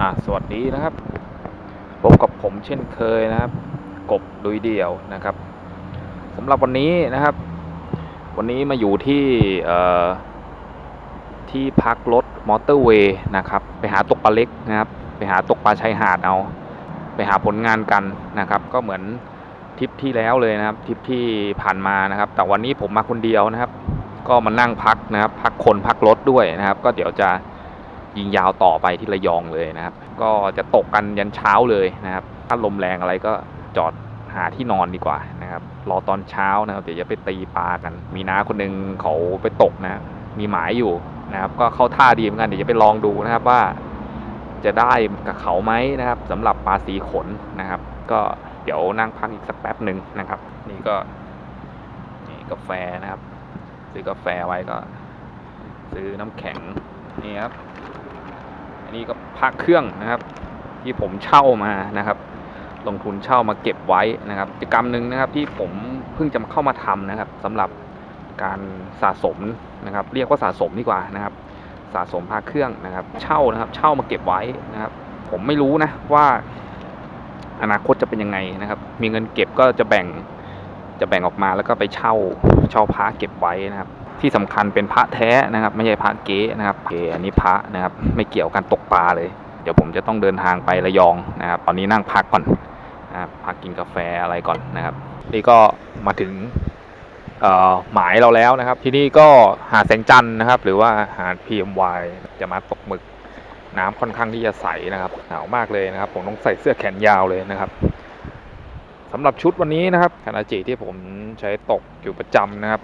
อ่าสวัสดีนะครับพบกับผมเช่นเคยนะครับ กบลุยเดี่ยวนะครับสำหรับวันนี้นะครับ วันนี้มาอยู่ที่เอ่อที่พักรถมอเตอร์เวย์นะครับ ไปหาตกปลาเล็กนะครับ ไปหาตกปลาชายหาดเอา ไปหาผลงานกันนะครับ ก็เหมือนทริปที่แล้วเลยนะครับทริปที่ผ่านมานะครับ แต่วันนี้ผมมาคนเดียวนะครับ ก็มานั่งพักนะครับ พักคนพักรถด้วยนะครับ ก็เดี๋ยวจะ ยิงยาวต่อไปที่ระยองเลยนะครับ ก็จะตกกันยันเช้าเลยนะครับ ถ้าลมแรงอะไรก็จอดหาที่นอนดีกว่านะครับ รอตอนเช้านะครับเดี๋ยวจะไปตีปลากัน มีน้าคนหนึงเขาไปตกนะ มีหมายอยู่นะครับ ก็เข้าท่าดีเหมือนกันเดี๋ยวจะไปลองดูนะครับว่า จะได้กับเขาไหมนะครับสำหรับปลาสีขนนะครับ ก็เดี๋ยวนั่งพักอีกสักแป๊บหนึ่งนะครับ นี่ก็นี่กาแฟนะครับ ซื้อกาแฟไว้ก็ ซื้อน้ำแข็งนี่ครับ นนี้ก็พักเครื่องนะครับ ที่ผมเช่ามานะครับ ลงทุนเช่ามาเก็บไว้นะครับกิจกรรมหนึ่งนะครับ ที่ผมเพิ่งจะมาเข้ามาทำนะครับสำหรับการสะสมนะครับ เรียกว่าสะสมดีกว่านะครับ สะสมพระเครื่องนะครับ เช่านะครับ เช่ามาเก็บไว้นะครับ ผมไม่รู้นะว่าอนาคตจะเป็นยังไงนะครับ มีเงินเก็บก็จะแบ่งจะแบ่งออกมาแล้วก็ไปเช่าเช่าพระเก็บไว้นะครับ ที่สำคัญเป็นพระแท้นะครับ ไม่ใช่พระเก๊นะครับเกอันนี้พระนะครับ ไม่เกี่ยวกันตกปลาเลย เดี๋ยวผมจะต้องเดินทางไประยองนะครับ ตอนนี้นั่งพักก่อนนะครับพักกินกาแฟอะไรก่อนนะครับ นี่ก็มาถึงหมายเราแล้วนะครับ ที่นี่ก็หาดแสงจันทร์นะครับ หรือว่าหาด PMY จะมาตกหมึกน้ำค่อนข้างที่จะใสนะครับหนาวมากเลยนะครับ ผมต้องใส่เสื้อแขนยาวเลยนะครับสำหรับชุดวันนี้นะครับคานาจิที่ผมใช้ตกอยู่ประจำนะครับ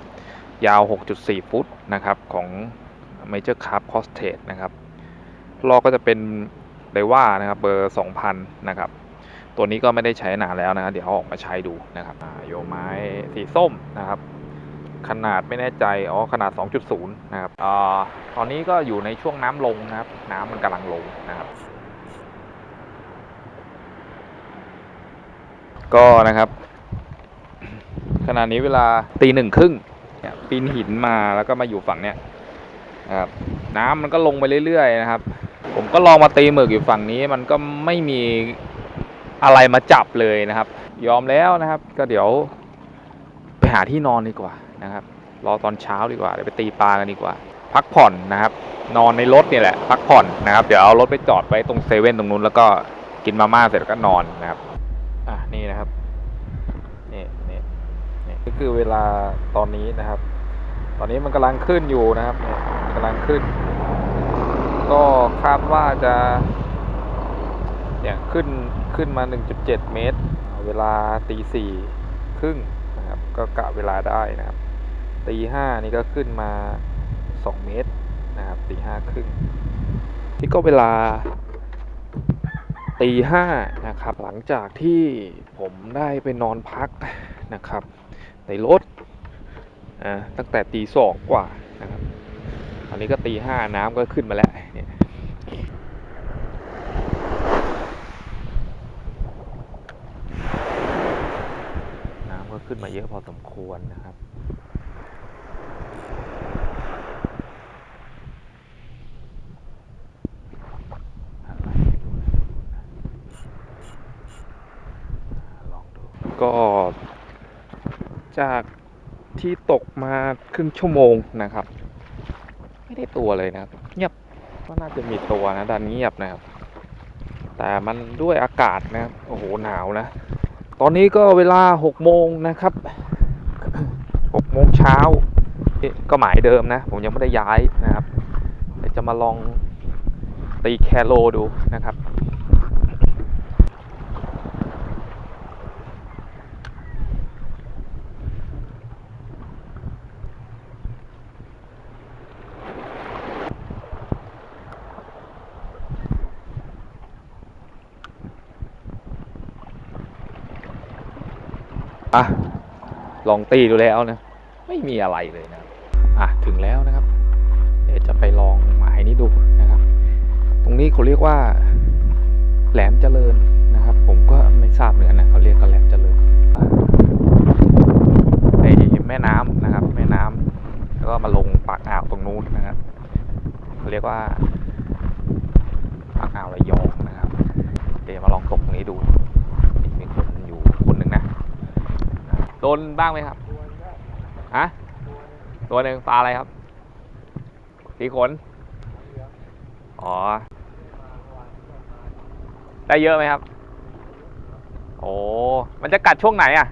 ยาว 6.4 ฟุตนะครับของ Major Carp c o s t a g e นะครับลอกก็จะเป็นไดว่านะครับเบอร์ 2,000 นะครับ ตัวนี้ก็ไม่ได้ใช้นานแล้วนะครับเดี๋ยวเอาออกมาใช้ดูนะครับโยไม้สีส้มนะครับ ขนาดไม่แน่ใจ อ๋อ ขนาด 2.0 นะครับอ่าตอนนี้ก็อยู่ในช่วงน้ำลงนะครับ น้ำมันกำลังลงนะครับ ก็นะครับขณะนี้เวลาตีหนึ่งครึ่ง เนี่ยปีนหินมาแล้วก็มาอยู่ฝั่งเนี้ยนะครับน้ำมันก็ลงไปเรื่อยๆนะครับ ผมก็ลองมาตีหมึกอยู่ฝั่งนี้มันก็ไม่มีอะไรมาจับเลยนะครับ ยอมแล้วนะครับ ก็เดี๋ยวไปหาที่นอนดีกว่านะครับรอตอนเช้าดีกว่าเดี๋ยวไปตีปลากันดีกว่า พักผ่อนนะครับ นอนในรถนี่แหละ พักผ่อนนะครับ เดี๋ยวเอารถไปจอดไว้ตรงเซเว่นตรงนู้นแล้วก็กินมาม่าเสร็จแล้วก็นอนนะครับ อะนี่นะครับ ก็คือเวลาตอนนี้นะครับ ตอนนี้มันกำลังขึ้นอยู่นะครับเนี่ยกำลังขึ้น ก็คาดว่าจะเนี่ยขึ้นขึ้นมา 1.7 เมตร เวลาตีสี่ครึ่งนะครับ ก็กะเวลาได้นะครับตีห้านี่ก็ขึ้นมา 2 เมตรนะครับตีห้าครึ่งนี่ก็เวลาตีห้านะครับ หลังจากที่ผมได้ไปนอนพักนะครับ ในรถอ่าตั้งแต่ตีสองกว่านะครับตอนนี้ก็ตีห้าน้ำก็ขึ้นมาแล้วเนี่ยน้ำก็ขึ้นมาเยอะพอสมควรนะครับ อะไรให้ดูนะลองดู ก็จาก ที่ตกมาครึ่งชั่วโมงนะครับ ไม่ได้ตัวเลยนะครับ เงียบก็น่าจะมีตัวนะดันเงียบนะครับ แต่มันด้วยอากาศนะครับโอ้โหหนาวนะ ตอนนี้ก็เวลาหกโมงนะครับหกโมงเช้าก็หมายเดิมนะ ผมยังไม่ได้ย้ายนะครับจะมาลองตีแคโลดูนะครับ อะ ลองตีดูแล้วนะ ไม่มีอะไรเลยนะ อะ ถึงแล้วนะครับ เดี๋ยวจะไปลองหมายนี้ดูนะครับ ตรงนี้เขาเรียกว่า แหลมเจริญนะครับ ผมก็ไม่ทราบเหมือนกันนะเขาเรียกกันแหลมเจริญไอแม่น้ำนะครับ แม่น้ำแล้วก็มาลงปากอ่าวตรงนู้นนะครับเขาเรียกว่าปากอ่าวระยองนะครับ เดี๋ยวมาลองตกนี้ดู โดนบ้างไหมครับฮะตัวหนึ่งปลาอะไรครับ สีขน อ๋อ ได้เยอะไหมครับ โอ้ มันจะกัดช่วงไหนอะ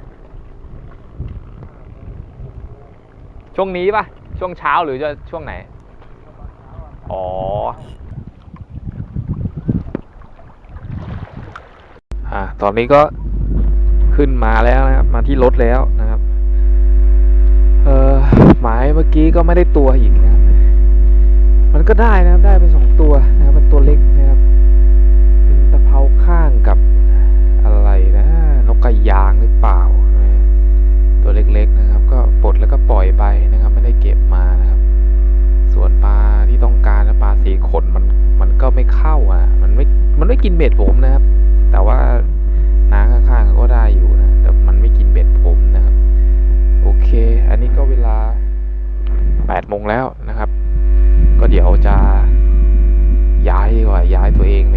ช่วงนี้ปะช่วงเช้าหรือจะช่วงไหน อ๋ออ่าตอนนี้ก็ ขึ้นมาแล้วนะครับ มาที่รถแล้วนะครับเออหมายเมื่อกี้ก็ไม่ได้ตัวอีกนะครับมันก็ได้นะครับ ได้ไปสองตัวนะครับเป็นตัวเล็กนะครับ เป็นตะเภาข้างกับอะไรนะนกกระยางหรือเปล่า ตัวเล็กๆนะครับ ก็ปลดแล้วก็ปล่อยไปนะครับ ไม่ได้เก็บมานะครับ ส่วนปลาที่ต้องการนะปลาสีขนมันมันก็ไม่เข้าอะ มันไม่มันไม่กินเบ็ดผมนะครับ แต่ว่า นนี้ก็เวลา8โมงแล้วนะครับ ก็เดี๋ยวจะย้ายดีกว่าย้ายตัวเองไป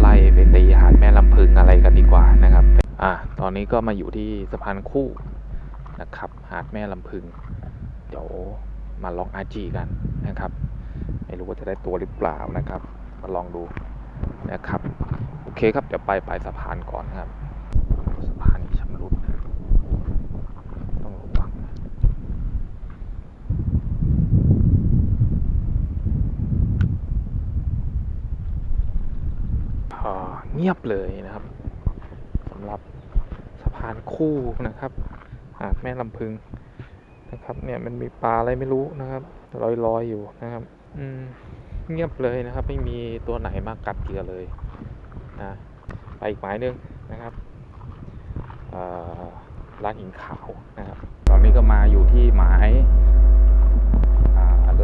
ไล่ไปตีหาดแม่ลำพึงอะไรกันดีกว่านะครับ อะตอนนี้ก็มาอยู่ที่สะพานคู่นะครับ หาดแม่ลำพึง เดี๋ยวมาลองอาจีกันนะครับไม่รู้ว่าจะได้ตัวหรือเปล่านะครับ มาลองดูนะครับ โอเคครับ เดี๋ยวไปปลายสะพานก่อนครับ สะพานนี้ชำรุดนะต้องระวังนะอ่าเงียบเลยนะครับสำหรับสะพานคู่นะครับหาดแม่ลำพึงนะครับ เนี่ยมันมีปลาอะไรไม่รู้นะครับลอยๆอยอยู่นะครับ อืมเงียบเลยนะครับ ไม่มีตัวไหนมากัดเหยื่อเลยนะไปอีกหมายหนึงนะครับร้านหินขาวนะครับ ตอนนี้ก็มาอยู่ที่หมาย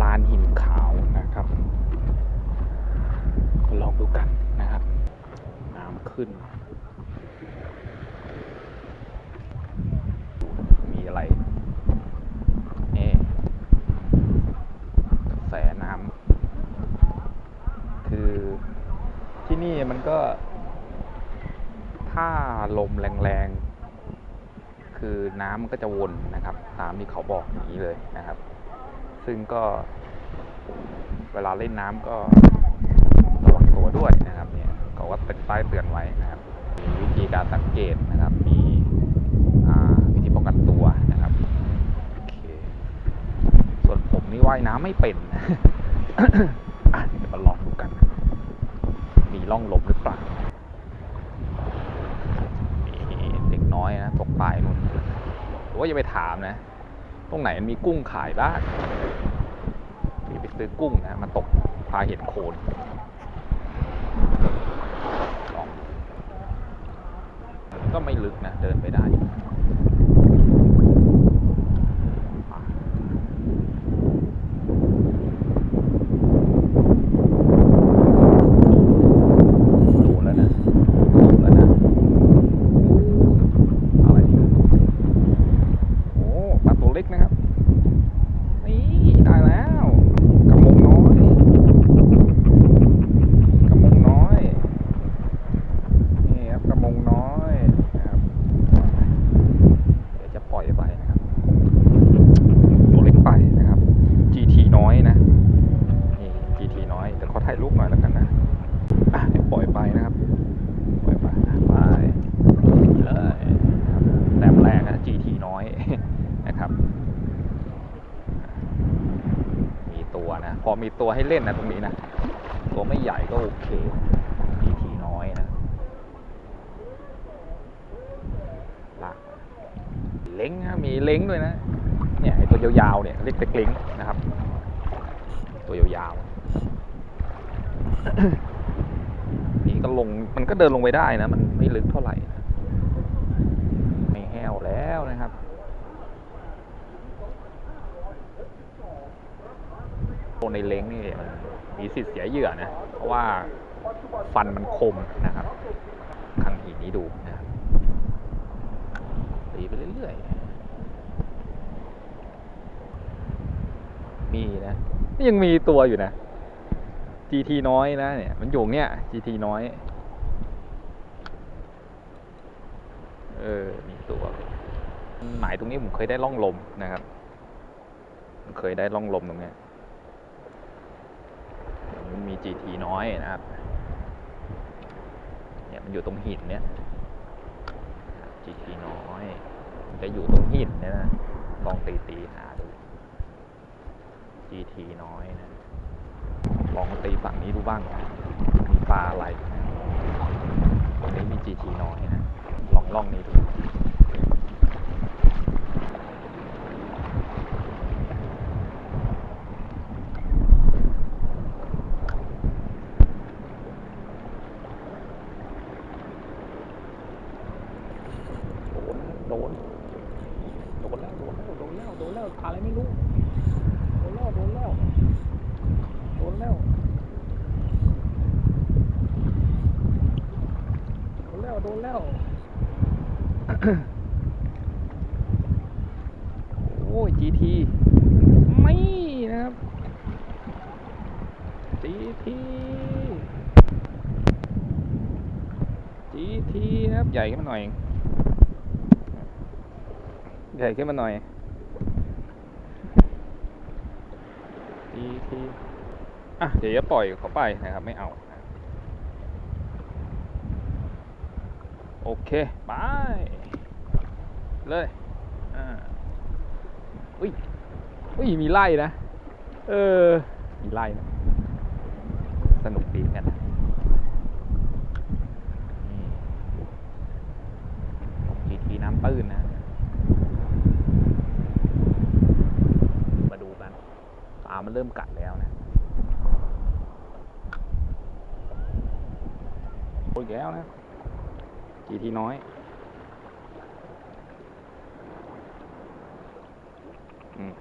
ลานหินขาวนะครับ ลองดูกัน ขึ้น มีอะไรนี่กระแสน้ำคือที่นี่มันก็ ถ้าลมแรงๆ คือน้ำมันก็จะวนนะครับ ตามที่เขาบอกอย่างนี้เลยนะครับ ซึ่งก็เวลาเล่นน้ำก็ระวังตัวด้วยนะครับ เนี่ยเขาก็ติดป้ายเตือนไว้นะครับ มีวิธีการสังเกตนะครับ มีวิธีป้องกันตัวนะครับโอเคส่วนผมนี่ว่ายน้ำไม่เป็นอะเดี๋ยวมาลองดูกัน มีร่องลมหรือเปล่าเด็กน้อยนะตกปลายนู่นหรือว่าอย่าไปถามนะ ตรงไหนมันมีกุ้งขายบ้างไปซื้อกุ้งนะมาตกปลาเห็ดโคนลอง ก็ไม่ลึกนะเดินไปได้อยู่อะ โดนแล้วนะโดนแล้วนะ อะไรเนี่ยโอ้ปลาตัวเล็กนะครับ นี่ได้แล้วกระมงน้อยกระมงน้อย นี่ครับกระมงน้อยนะครับ เดี๋ยวจะปล่อยไปนะครับ ตัวเล็กไปนะครับ GT น้อยนะ นี่ GT น้อยเดี๋ยวขอถ่ายรูปหน่อยแล้วกันนะ อะเดี๋ยวปล่อยไปนะครับ ปล่อยไปอะไปเลยครับแต้มแรกนะ GT น้อย นะครับ มีตัวนะ พอมีตัวให้เล่นนะตรงนี้นะ ตัวไม่ใหญ่ก็โอเค GT น้อยนะลาก เล้งมีเล้งด้วยนะเนี่ยไอตัวยาวๆเนี่ยเรียกเต็กเล้งนะครับ ตัวยาวๆนี่ก็ลงมันก็เดินลงไปได้นะ มันไม่ลึกเท่าไหร่นะไม่แห้วแล้วนะครับตัวในเล้งนี่มีสิทธิ์เสียเหยื่อนะ เพราะว่าฟันมันคมนะครับคันหินนี้ดูนะครับ ตีไปเรื่อยๆ มีนะนี่ยังมีตัวอยู่นะ GT น้อยนะเนี่ย มันอยู่เนี่ย GT น้อย เอออมีตัว หมายตรงนี้ผมเคยได้ล่องลมนะครับผมเคยได้ล่องลมตรงเนี้ยมันมี GT น้อยนะครับ เนี่ยมันอยู่ตรงหินเนี่ย GT น้อย มันจะอยู่ตรงหินเนี่ยนะลองตีตีหาดูจีทีน้อยนะลองตีฝั่งนี้ดูบ้างมีปลาอะไรตรงนี้มีจีทีน้อยนะลองล่องนี้ดู โด นโดนโดนแล้วโดนแล้วโดนแล้วโดนแล้วอะไรไม่รู้โดนแล้วโดนแล้วโดนแล้วโดนแล้วโดนแล้วโอ้ย GT ไม่นะครับ GT GT นะครับใหญ่ขึ้นมาหน่อย ใหญ่ขึ้นมาหน่อย GT อะเดี๋ยวจะปล่อยเขาไปนะครับ ไม่เอาโอเค ไป เลยอ่าอุ้ยอุ้ย มีไล่นะ เออ มีไล่นะ สนุกดีกันนะนี่ GT น้ำตื้นนะ มาดูกัน ปลา มันเริ่มกัดแล้วนะโอ้ยแก้วนะ GT น้อยอืม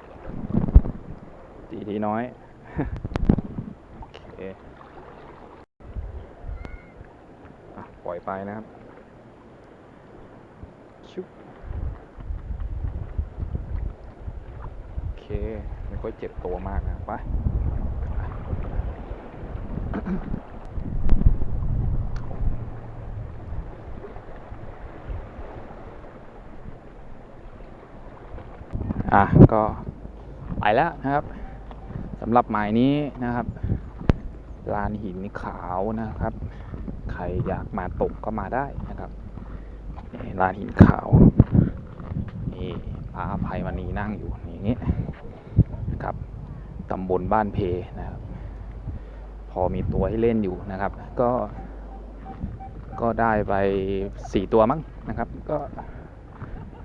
GT น้อย โอเคอปล่อยไปนะครับชุบโอเค ไม่ค่อยเจ็บตัวมากนะ ไปอะก็ไปแล้วนะครับสำหรับหมายนี้นะครับลานหินขาวนะครับ ใครอยากมาตกก็มาได้นะครับลานหินขาวนี่พระอภัยมณีนั่งอยู่อย่างนี้ ลบ้านเพนะครับ พอมีตัวให้เล่นอยู่นะครับ ก็ ก็ได้ไปสี่ตัวมั้งนะครับ ก็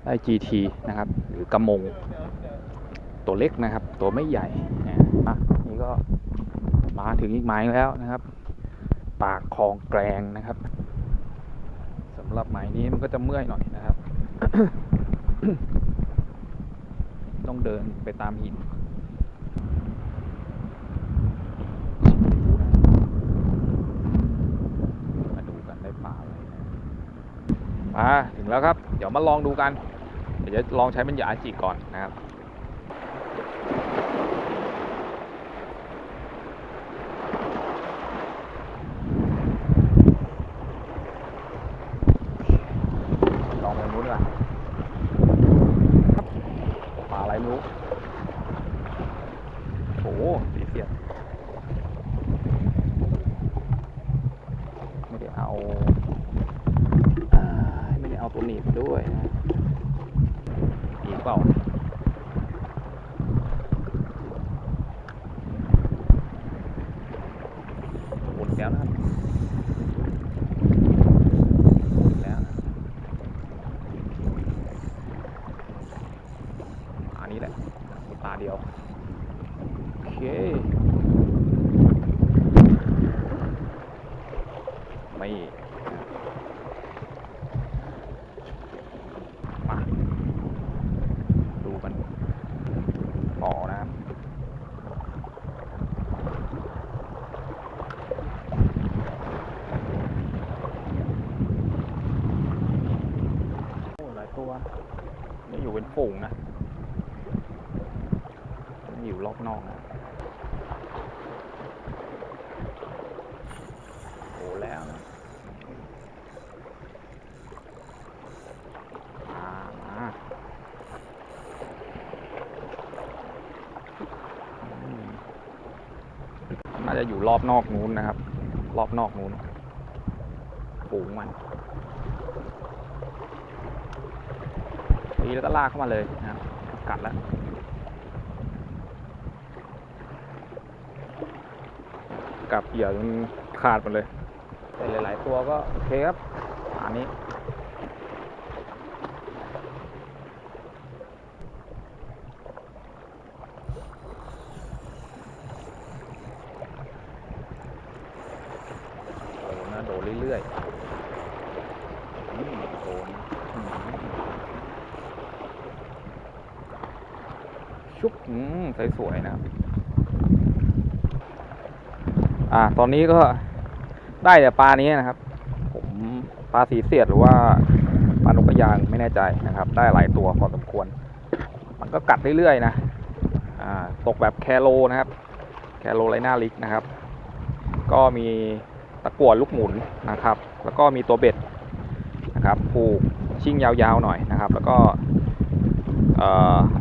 ได้ GT นะครับ หรือกระมง ตัวเล็กนะครับ ตัวไม่ใหญ่นะอะนี่ก็มาถึงอีกหมายแล้วนะครับ ปากคลองแกลงนะครับสำหรับหมายนี้มันก็จะเมื่อยหน่อยนะครับ ต้องเดินไปตามหินมาดูกันได้ปลาอะไรนะ่าถึงแล้วครับ เดี๋ยวมาลองดูกัน เดี๋ยวลองใช้เป็นยาจิก่อนนะครับ ลองไปนู้นดีกว่าครับปลาอะไรไม่รู้ โอ้โหสีเสียดไม่ได้เอาอ่าไม่ได้เอาตัวหนีบมาด้วยนะอีกเปล่า หมดแล้วนะครับหมดแล้วนะ อันนี้แหละมีปลาเดียว โอเคไม่ มา ดูกันต่อนะครับ โอ้หลายตัว นี่อยู่เป็นฝูงนะ มันอยู่รอบนอกนะโอ้แล้วนะาจะอยู่รอบนอกนู้นนะครับ รอบนอกนู้นฝูงมันตีแล้วก็ลากเข้ามาเลยนะครับกัดแล้วกับเหยื่อจนขาดหมดเลยแต่หลาย ๆ ตัวก็โอเคครับอันนี้ โดนนะโดนเรื่อยๆอืมโดนอืม ชุบอืมสวยๆนะครับอ่า ตอนนี้ก็ได้แต่ปลานี้นะครับ ผมปลาสีเสียดหรือว่าปลานกกระยางไม่แน่ใจนะครับ ได้หลายตัวพอสมควร มันก็กัดเรื่อยๆนะอ่าตกแบบแคโรนะครับ แคโรไลนาลิกนะครับ ก็มีตะกั่วลูกหมุนนะครับ แล้วก็มีตัวเบ็ดนะครับผูกชิ่งยาวๆหน่อยนะครับ แล้วก็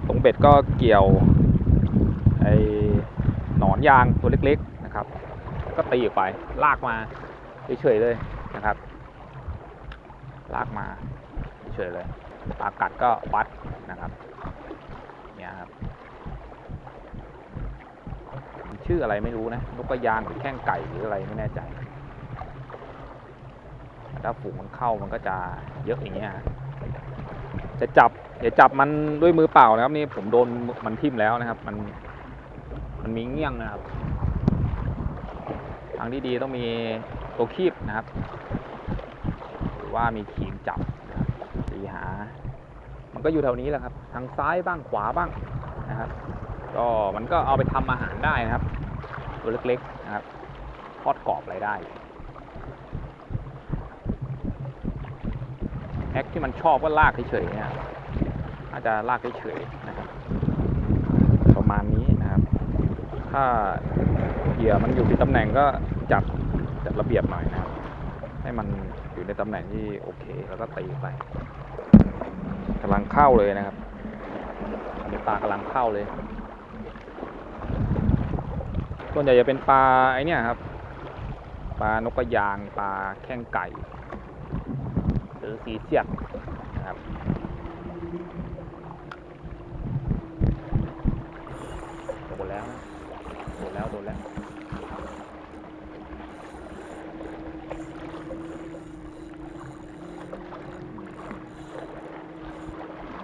ตรงเบ็ดก็เกี่ยวไอหนอนยางตัวเล็กๆนะครับ ก็ตีออกไปลากมาเฉยๆเลยนะครับ ลากมาเฉยๆเลยปลากัดก็วัดนะครับเนี่ยครับชื่ออะไรไม่รู้นะนกกระยางหรือแข้งไก่หรืออะไรไม่แน่ใจ ถ้าฝูงมันเข้ามันก็จะเยอะอย่างเงี้ย จะจับอย่าจับมันด้วยมือเปล่านะครับนี่ผมโดนมันทิ่มแล้วนะครับ มันมันมีเงี้ยงนะครับ ทางที่ดีต้องมีตัวคีบนะครับ หรือว่ามีคีมจับตีหา มันก็อยู่แถวนี้แหละครับ ทางซ้ายบ้างขวาบ้างนะครับ ก็มันก็เอาไปทำอาหารได้นะครับ ตัวเล็กๆนะครับทอดกรอบอะไรได้ แอคที่มันชอบก็ลากเฉยๆเนี่ยอาจจะลากเฉยๆนะครับ ประมาณนี้นะครับ ถ้าเหยื่อมันอยู่ที่ตำแหน่งก็จับจัดระเบียบหน่อยนะครับ ให้มันอยู่ในตำแหน่งที่โอเคแล้วก็ตีไปกำลังเข้าเลยนะครับปลากำลังเข้าเลย ส่วนใหญ่จะเป็นปลาไอเนี่ยครับ ปลานกกระยาง ปลาแข้งไก่ รือสีเสียดนะครับโดนแล้วนะโดนแล้วโดนแล้ว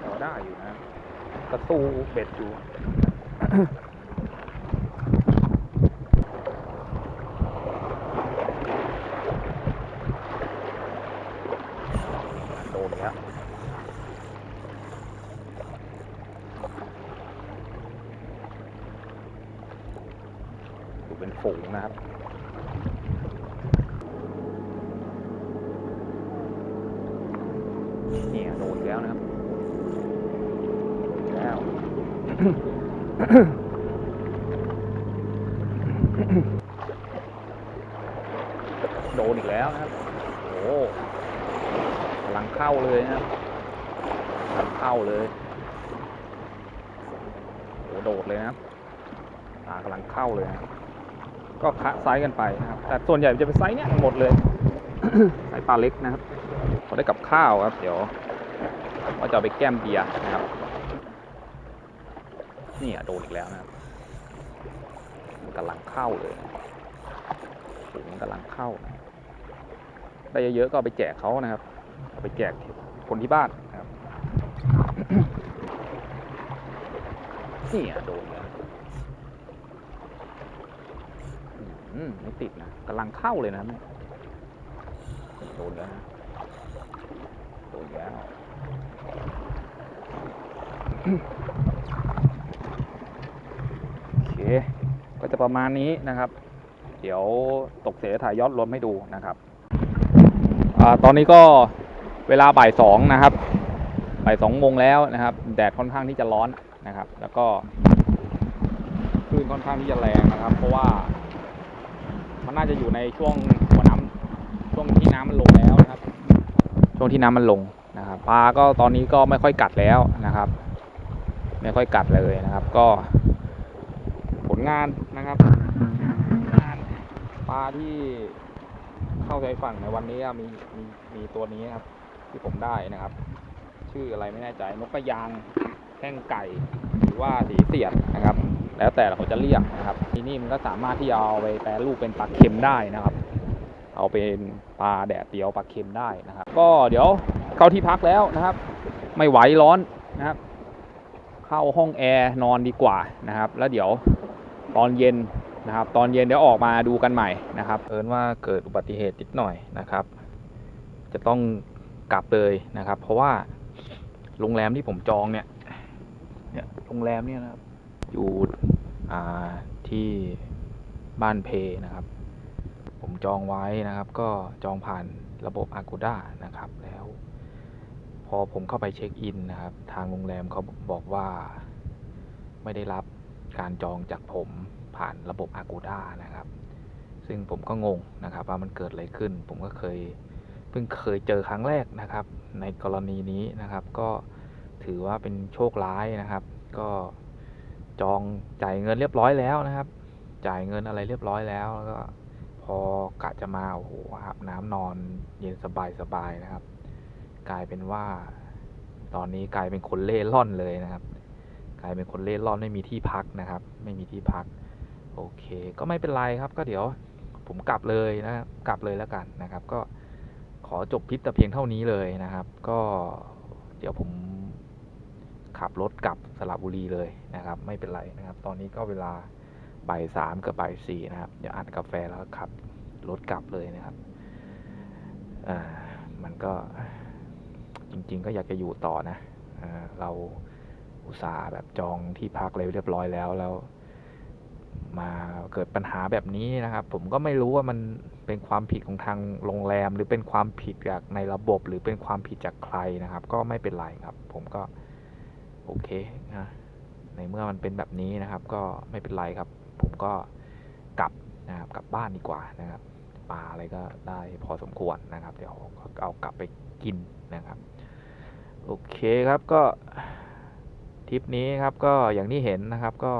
พอได้อยู่นะกระตู้เบ็ดอยู่ โดนแล้ว ดูเป็นฝูงนะครับ เนี่ยโดนแล้วนะครับ แล้ว โดนอีกแล้วนะครับ โอ้กำลัง เข้าเลยนะครับกำลังเข้าเลยโอ้โดดเลยนะครับปลากำลังเข้าเลยนะครับก็คะไซส์กันไปนะครับ แต่ส่วนใหญ่จะเป็นไซส์เนี้ยหมดเลยไซส์ปลาเล็กนะครับพอได้กับข้าวครับ เดี๋ยวว่าจะเอาไปแก้มเบียร์นะครับ นี่อะโดนอีกแล้วนะครับมันกำลังเข้าเลยนะฝูงกำลังเข้านะได้เยอะๆก็เอาไปแจกเขานะครับ เอาไปแจกคนที่บ้านนะครับนี่อะโดนแล้วอืมไม่ติดนะกำลังเข้าเลยนะครับเนี่ยโดนแล้วนะโดนแล้วโอเค ก็จะประมาณนี้นะครับ เดี๋ยวตกเสียถ่ายยอดรวมให้ดูนะครับอาตอนนี้ก็ เวลาบ่ายสองนะครับบ่ายสองโมงแล้วนะครับ แดดค่อนข้างที่จะร้อนนะครับ แล้วก็คลื่นค่อนข้างที่จะแรงนะครับ เพราะว่า มันน่าจะอยู่ในช่วงหัวน้ำช่วงที่น้ำมันลงแล้วนะครับ ช่วงที่น้ำมันลงนะครับปลาก็ตอนนี้ก็ไม่ค่อยกัดแล้วนะครับ ไม่ค่อยกัดเลยนะครับ ก็ ผลงานนะครับปลาที่เข้าใจฝั่งในวันนี้มีมีมีตัวนี้ครับ ที่ผมได้นะครับ ชื่ออะไรไม่แน่ใจนกกระยางแข้งไก่ หรือว่าสีเสียดนะครับ แล้วแต่เขาจะเรียกนะครับที่นี่มันก็สามารถที่จะเอาไปแปรรูปเป็นปลาเค็มได้นะครับ เอาเป็นปลาแดดเดียวปลาเค็มได้นะครับ ก็เดี๋ยวเข้าที่พักแล้วนะครับ ไม่ไหวร้อนนะครับ เข้าห้องแอร์นอนดีกว่านะครับ แล้วเดี๋ยวตอนเย็นนะครับตอนเย็นเดี๋ยวออกมาดูกันใหม่นะครับเอินว่าเกิดอุบัติเหตุนิดหน่อยนะครับ จะต้อง กลับเลยนะครับ เพราะว่าโรงแรมที่ผมจองเนี่ยเนี่ยโรงแรมเนี่ยนะครับ อยู่อ่าที่บ้านเพนะครับ ผมจองไว้นะครับ ก็จองผ่านระบบ Agoda นะครับ แล้ว พอผมเข้าไปเช็คอินนะครับ ทางโรงแรมเขาบอกว่าไม่ได้รับการจองจากผมผ่านระบบ Agoda นะครับ ซึ่งผมก็งงนะครับ ว่ามันเกิดอะไรขึ้น ผมก็เคย พิ่งเคยเจอครั้งแรกนะครับ ในกรณีนี้นะครับ ก็ถือว่าเป็นโชคร้ายนะครับ ก็จองจ่ายเงินเรียบร้อยแล้วนะครับ จ่ายเงินอะไรเรียบร้อยแล้วแล้วก็พอกะจะมาโอ้โหอาบน้ำนอนเย็นสบายสบายนะครับ กลายเป็นว่า ตอนนี้กลายเป็นคนเล่ร่อนเลยนะครับ กลายเป็นคนเล่ร่อนไม่มีที่พักนะครับ ไม่มีที่พัก โอเค ก็ไม่เป็นไรครับ ก็เดี๋ยวผมกลับเลยนะครับกลับเลยแล้วกันนะครับ ก็ ขอจบคลิปแต่เพียงเท่านี้เลยนะครับ ก็เดี๋ยวผมขับรถกลับสระบุรีเลยนะครับ ไม่เป็นไรนะครับ ตอนนี้ก็เวลาบ่ายสามกับบ่ายสี่นะครับ เดี๋ยวอ่านกาแฟแล้วขับรถกลับเลยนะครับอ่ามันก็จริง ๆ ก็อยากจะอยู่ต่อนะอ่าเราอุตส่าห์แบบจองที่พักเลยเรียบร้อยแล้วแล้ว มาเกิดปัญหาแบบนี้นะครับ ผมก็ไม่รู้ว่ามันเป็นความผิดของทางโรงแรม หรือเป็นความผิดจากในระบบ หรือเป็นความผิดจากใครนะครับ ก็ไม่เป็นไรครับ ผมก็โอเคนะในเมื่อมันเป็นแบบนี้นะครับ ก็ไม่เป็นไรครับ ผมก็กลับนะครับกลับบ้านดีกว่านะครับปลาอะไรก็ได้พอสมควรนะครับ เดี๋ยวเอากลับไปกินนะครับโอเคครับก็ทริปนี้ครับก็อย่างที่เห็นนะครับก็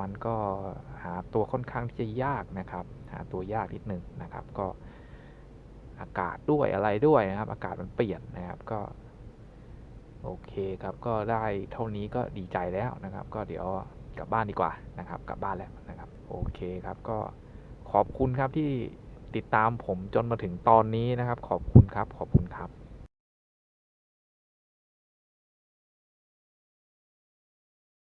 มันก็หาตัวค่อนข้างที่จะยากนะครับ หาตัวยากนิดหนึ่งนะครับ ก็อากาศด้วยอะไรด้วยนะครับ อากาศมันเปลี่ยนนะครับก็ โอเคครับก็ได้เท่านี้ก็ดีใจแล้วนะครับ ก็เดี๋ยวกลับบ้านดีกว่านะครับ กลับบ้านแล้วนะครับ โอเคครับก็ขอบคุณครับที่ติดตามผมจนมาถึงตอนนี้นะครับ ขอบคุณครับ ขอบคุณครับ